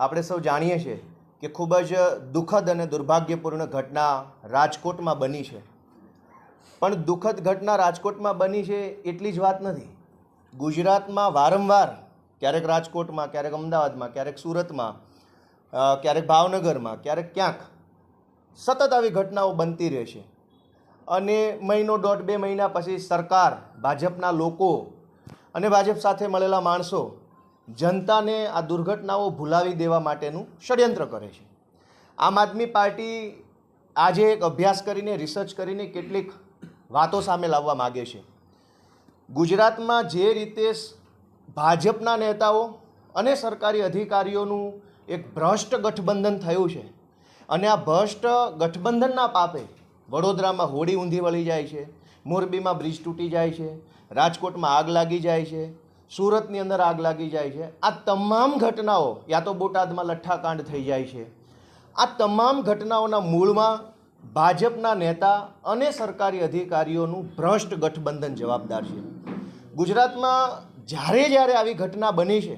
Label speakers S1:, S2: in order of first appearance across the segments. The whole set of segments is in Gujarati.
S1: આપણે સૌ જાણીએ છીએ કે ખૂબ જ દુઃખદ અને દુર્ભાગ્યપૂર્ણ ઘટના રાજકોટમાં બની છે. પણ દુઃખદ ઘટના રાજકોટમાં બની છે એટલી જ વાત નથી. ગુજરાતમાં વારંવાર ક્યારેક રાજકોટમાં, ક્યારેક અમદાવાદમાં, ક્યારેક સુરતમાં ક્યારેક ભાવનગરમાં, ક્યારેક ક્યાંક સતત આવી ઘટનાઓ બનતી રહે છે. અને મહિનો દોઢ બે મહિના પછી સરકાર, ભાજપના લોકો અને ભાજપ સાથે મળેલા માણસો જનતાને આ દુર્ઘટનાઓ ભૂલાવી દેવા માટેનું ષડયંત્ર કરે છે. આમ આદમી પાર્ટી આજે એક અભ્યાસ કરીને રિસર્ચ કરીને કેટલીક વાતો સામે લાવવા માગે છે. ગુજરાતમાં જે રીતે ભાજપના નેતાઓ અને સરકારી અધિકારીઓનું એક ભ્રષ્ટ ગઠબંધન થયું છે અને આ ભ્રષ્ટ ગઠબંધનના પાપે વડોદરામાં હોડી ઊંધી વળી જાય છે, મોરબીમાં બ્રિજ તૂટી જાય છે, રાજકોટમાં આગ લાગી જાય છે સુરતની અંદર આગ લાગી જાય છે. આ તમામ ઘટનાઓ, યા તો બોટાદમાં લઠ્ઠાકાંડ થઈ જાય છે. આ તમામ ઘટનાઓના મૂળમાં ભાજપના નેતા અને સરકારી અધિકારીઓનું ભ્રષ્ટ ગઠબંધન જવાબદાર છે. ગુજરાતમાં જ્યારે જ્યારે આવી ઘટના બની છે,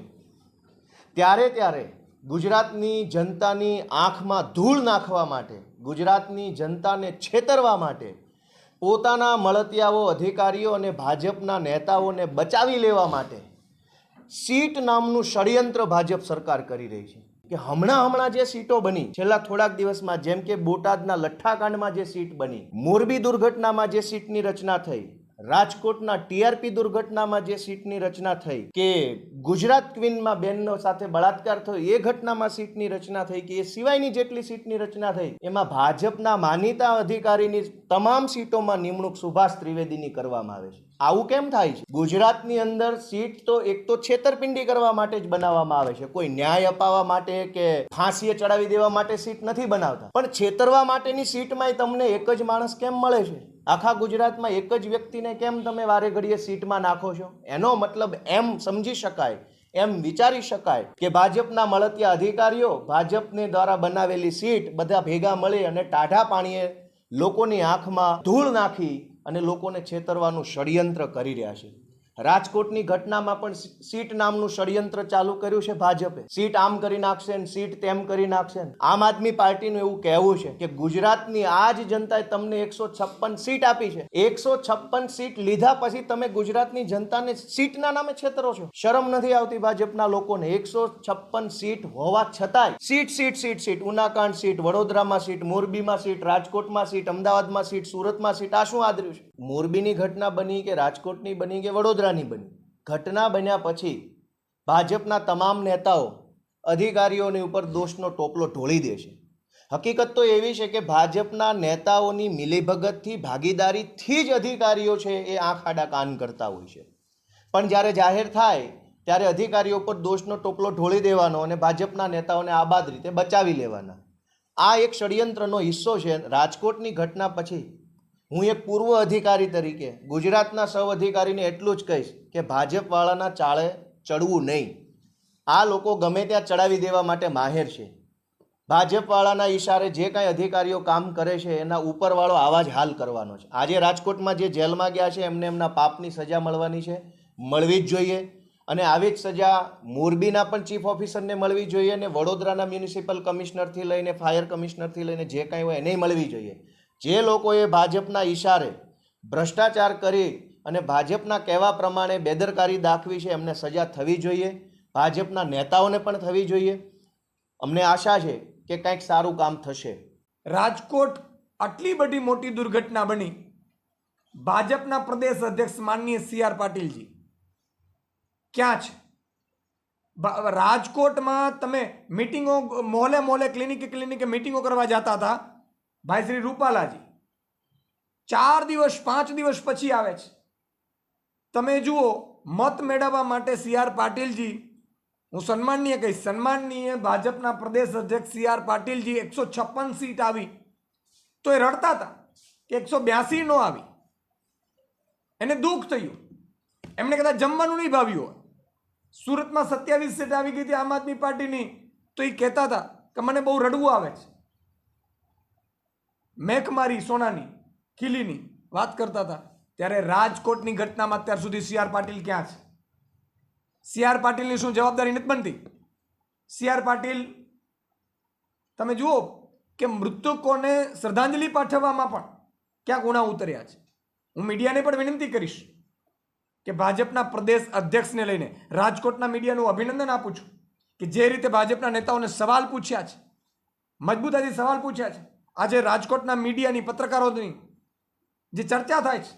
S1: ત્યારે ત્યારે ગુજરાતની જનતાની આંખમાં ધૂળ નાખવા માટે, ગુજરાતની જનતાને છેતરવા માટે પોતાના મળતિયાઓ અધિકારીઓ અને ભાજપના નેતાઓને બચાવી લેવા માટે સીટ નામનું ષડયંત્ર ભાજપ સરકાર કરી રહી છે. કે હમણાં હમણાં જે સીટો બની, છેલ્લા થોડાક દિવસમાં જેમ કે બોટાદના લઠ્ઠાકાંડમાં જે સીટ બની, મોરબી દુર્ઘટનામાં જે સીટની રચના થઈ રાજકોટના ટીઆરપી દુર્ઘટનામાં જે સીટની રચના થઈ કે ગુજરાત ક્વીનમાં બેનનો સાથે બળાત્કાર થયો, એ ઘટનામાં સીટની રચના થઈ કે એ સિવાયની જેટલી સીટની રચના થઈ, એમાં ભાજપના માનીતા અધિકારીની તમામ સીટોમાં નિમણૂક સુભાષ ત્રિવેદીની કરવામાં આવે છે. આવું કેમ થાય છે? ગુજરાતની અંદર સીટ તો એક તો છેતરપિંડી કરવા માટે જ બનાવવામાં આવે છે. કોઈ ન્યાય અપાવવા માટે કે ફાંસીએ ચડાવી દેવા માટે સીટ નથી બનાવતા. પણ છેતરવા માટેની સીટમાંય તમને એક જ માણસ કેમ મળે છે? આખા ગુજરાતમાં એક જ વ્યક્તિને કેમ તમે વારે ઘડીએ સીટમાં નાખો છો? એનો મતલબ એમ સમજી શકાય, એમ વિચારી શકાય કે ભાજપના મળતિયા અધિકારીઓ ભાજપને દ્વારા બનાવેલી સીટ બધા ભેગા મળી અને ટાઢા પાણીએ લોકોની આંખમાં ધૂળ નાખી અને લોકોને છેતરવાનું ષડયંત્ર કરી રહ્યા છે. રાજકોટની ઘટનામાં પણ સીટ નામનું ષડયંત્ર ચાલુ કર્યું છે ભાજપે. સીટ આમ કરી નાખશે ને સીટ તેમ કરી નાખશે. આમ આદમી પાર્ટીનું એવું કહેવું છે કે ગુજરાતની આ જ જનતાએ તમને એકસો છપ્પન સીટ આપી છે. એકસો છપ્પન સીટ લીધા પછી તમે ગુજરાતની જનતાને સીટના નામે છેતરો છો. શરમ નથી આવતી ભાજપના લોકોને. એકસો છપ્પન સીટ હોવા છતાંય સીટ સીટ સીટ સીટ. ઉનાકાંડ સીટ, વડોદરામાં સીટ, મોરબીમાં સીટ, રાજકોટમાં સીટ, અમદાવાદમાં સીટ, સુરતમાં સીટ. આ શું આદર્યું છે? મોરબીની ઘટના બની કે રાજકોટની બની કે વડોદરાની બની. ઘટના બન્યા પછી ભાજપના તમામ નેતાઓ અધિકારીઓની ઉપર દોષનો ટોપલો ઢોળી દે છે. હકીકત તો એવી છે કે ભાજપના નેતાઓની મિલીભગતથી ભાગીદારીથી જ અધિકારીઓ છે એ આંખ આડા કાન કરતા હોય છે. પણ જ્યારે જાહેર થાય, ત્યારે અધિકારીઓ પર દોષનો ટોપલો ઢોળી દેવાનો અને ભાજપના નેતાઓને આબાદ રીતે બચાવી લેવાના. આ એક ષડયંત્રનો હિસ્સો છે. રાજકોટની ઘટના પછી હું એક પૂર્વ અધિકારી તરીકે ગુજરાતના સૌ અધિકારીને એટલું જ કહીશ કે ભાજપવાળાના ચાળે ચડવું નહીં. આ લોકો ગમે ત્યાં ચડાવી દેવા માટે માહેર છે. ભાજપવાળાના ઈશારે જે કાંઈ અધિકારીઓ કામ કરે છે, એના ઉપરવાળો આવા જ હાલ કરવાનો છે. આજે રાજકોટમાં જે જેલમાં ગયા છે, એમને એમના પાપની સજા મળવાની છે, મળવી જ જોઈએ. અને આવી જ સજા મોરબીના પણ ચીફ ઓફિસરને મળવી જોઈએ અને વડોદરાના મ્યુનિસિપલ કમિશનરથી લઈને ફાયર કમિશનરથી લઈને જે કાંઈ હોય એને મળવી જોઈએ. જે લોકોએ ભાજપના ઈશારે ભ્રષ્ટાચાર કરી અને ભાજપના કહેવા પ્રમાણે બેદરકારી દાખવી છે, એમને સજા થવી જોઈએ. ભાજપના નેતાઓને પણ થવી જોઈએ. અમને આશા છે કે કંઈક સારું કામ થશે.
S2: રાજકોટ આટલી બધી મોટી દુર્ઘટના બની. ભાજપના પ્રદેશ અધ્યક્ષ માનનીય સી આર પાટીલજી. ક્યાં છે? રાજકોટમાં તમે મિટિંગો મોહલે મોહલે ક્લિનિકે ક્લિનિકે મિટિંગો કરવા જતા હતા. ભાઈ શ્રી રૂપાલાજી, ચાર દિવસ, પાંચ દિવસ પછી આવે છે. તમે જુઓ, મત મેળવવા માટે સી આર પાટીલજી, હું સન્માનનીય કહીશ, સન્માનનીય ભાજપના પ્રદેશ અધ્યક્ષ સી આર પાટીલજી એકસો છપ્પન સીટ આવી. તો એ રડતા હતા કે એકસો બ્યાસી નો આવી. એને દુઃખ થયું. એમણે કદાચ જમવાનું નહીં ભાવ્યું હોય. સુરતમાં સત્યાવીસ સીટ આવી ગઈ હતી આમ આદમી પાર્ટીની. તો એ કહેતા હતા કે મને બહુ રડવું આવે છે. મેક મારી સોનાની, કિલીની વાત કરતા હતા, ત્યારે રાજકોટની ઘટનામાં અત્યાર સુધી સી આર પાટીલ ક્યાં છે? સી આર પાટીલની શું જવાબદારી નથી બનતી? સી આર પાટીલ, તમે જુઓ કે મૃતકોને શ્રદ્ધાંજલિ પાઠવવામાં પણ ક્યાંક ઉણા ઉતર્યા છે. હું મીડિયાને પણ વિનંતી કરીશ કે ભાજપના પ્રદેશ અધ્યક્ષને લઈને રાજકોટના મીડિયાનું અભિનંદન આપું છું કે જે રીતે ભાજપના નેતાઓને સવાલ પૂછ્યા છે મજબૂતાથી સવાલ પૂછ્યા છે આજે રાજકોટના મીડિયાની પત્રકારોની જે ચર્ચા થાય છે,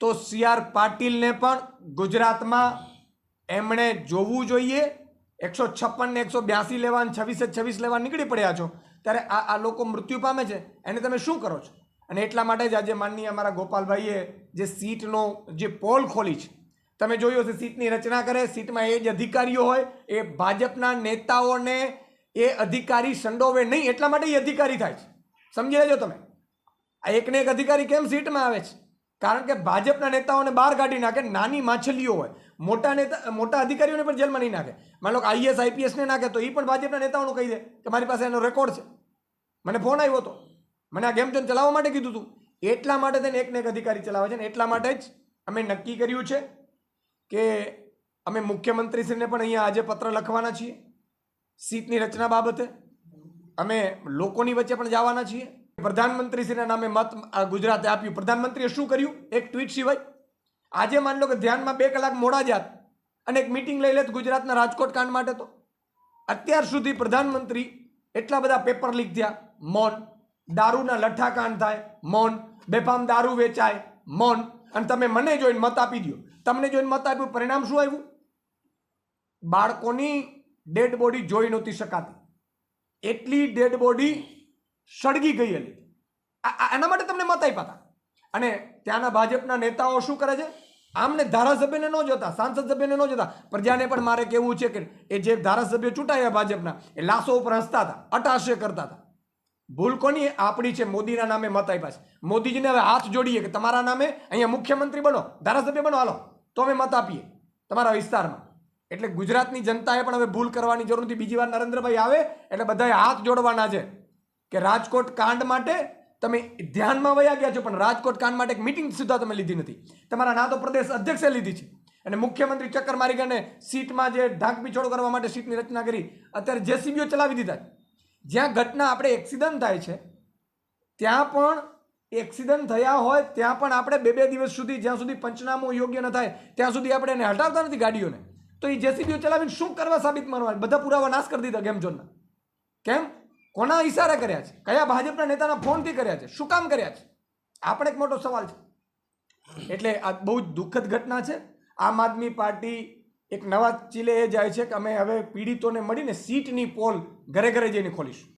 S2: તો સી આર પાટીલને પણ ગુજરાતમાં એમણે જોવું જોઈએ. એકસો છપ્પન ને એકસો બ્યાસી લેવા છવ્વીસે છવ્વીસ લેવા નીકળી પડ્યા છો, ત્યારે આ આ લોકો મૃત્યુ પામે છે. એને તમે શું કરો છો? અને એટલા માટે જ આજે માનનીય અમારા ગોપાલભાઈએ જે સીટનો જે પોલ ખોલી છે, તમે જોયું હશે, સીટની રચના કરે, સીટમાં એ જ અધિકારીઓ હોય, એ ભાજપના નેતાઓને એ અધિકારી સંડોવે નહીં, એટલા માટે એ અધિકારી થાય છે. સમજી લેજો તમે. આ એકને એક અધિકારી કેમ સીટમાં આવે છે? કારણ કે ભાજપના નેતાઓને બહાર કાઢી નાખે, નાની માછલીઓ હોય. મોટા નેતા, મોટા અધિકારીઓને પણ જેલમાં નહીં નાખે. માનો કે આઈએસ આઈપીએસને નાખે તો એ પણ ભાજપના નેતાઓનું કહી દે કે મારી પાસે એનો રેકોર્ડ છે. મને ફોન આવ્યો હતો મને આ ગેમ ઝોન ચલાવવા માટે કીધું હતું એટલા માટે તેને એકને એક અધિકારી ચલાવે છે ને એટલા માટે જ અમે નક્કી કર્યું છે કે અમે મુખ્યમંત્રીશ્રીને પણ અહીંયા આજે પત્ર લખવાના છીએ. સીટની રચના બાબતે? અમે લોકોની વચ્ચે પણ જવાના છીએ. પ્રધાનમંત્રીશ્રીના નામે મત ગુજરાતે આપ્યું. પ્રધાનમંત્રીએ શું કર્યું? એક ટ્વીટ સિવાય. આજે માની લો કે ધ્યાનમાં બે કલાક મોડા જાત અને એક મિટિંગ લઈ લેત ગુજરાતના રાજકોટ કાંડ માટે તો. અત્યાર સુધી પ્રધાનમંત્રી એટલા બધા પેપર લીક થયા. મૌન. દારૂના લઠ્ઠાકાંડ થાય. મૌન. બેફામ દારૂ વેચાય. મૌન. અને તમે મને જોઈને મત આપી દો તમને જોઈને મત આપ્યું. પરિણામ શું આવ્યું? બાળકોની ડેડ બોડી જોઈ નહોતી શકાતી. એટલી ડેડ બોડી સળગી ગઈ આ- એના માટે તમને મત આપ્યા હતા. અને ત્યાંના ભાજપના નેતાઓ શું કરે છે? આમને ધારાસભ્યને ન જોતા, સાંસદ સભ્યને ન જોતા. પ્રજાને પણ મારે કહેવું છે કે એ જે ધારાસભ્ય ચૂંટાયા ભાજપના, એ લાશો ઉપર હસતા હતા અટાશ્ય કરતા હતા. ભૂલ કોની? આપણી છે, મોદીના નામે મત આપ્યા છે. મોદીજીને હવે હાથ જોડીએ કે તમારા નામે અહીંયા મુખ્યમંત્રી બનો, ધારાસભ્ય બનો, હાલો, તો અમે મત આપીએ તમારા વિસ્તારમાં. એટલે ગુજરાતની જનતાએ પણ હવે ભૂલ કરવાની જરૂર નથી. બીજી વાર નરેન્દ્રભાઈ આવે એટલે બધાએ હાથ જોડવાના છે કે રાજકોટ કાંડ માટે તમે ધ્યાનમાં વયા ગયા છો, પણ રાજકોટ કાંડ માટે એક મિટિંગ સુધા તમે લીધી નથી. તમારા ના તો પ્રદેશ અધ્યક્ષે લીધી છે. અને મુખ્યમંત્રી ચક્કર મારી ગણે સીટમાં જે ઢાંક પીછોડ કરવા માટે સીટની રચના કરી, અત્યારે જેસીબીઓ ચલાવી દીધા જ્યાં ઘટના આપણે એક્સિડન્ટ થાય છે, ત્યાં પણ એક્સિડન્ટ થયા હોય, ત્યાં પણ આપણે બે બે દિવસ સુધી, જ્યાં સુધી પંચનામું યોગ્ય ન થાય, ત્યાં સુધી આપણે એને હટાવતા નથી ગાડીઓને. તો એ જેસીબીઓ ચલાવીને શું કરવા સાબિત મારવા બધા પુરાવા નાશ કરી દીધા ગેમ ઝોનના કેમ? કોના ઈશારા કર્યા છે? કયા ભાજપના નેતાના ફોનથી કર્યા છે? શું કામ કર્યા છે? આ પણ એક મોટો સવાલ છે. એટલે આ બહુ જ દુઃખદ ઘટના છે. આમ આદમી પાર્ટી એક નવા ચીલે એ જાય છે કે અમે હવે પીડિતોને મળીને સીટની પોલ ઘરે ઘરે જઈને ખોલીશું.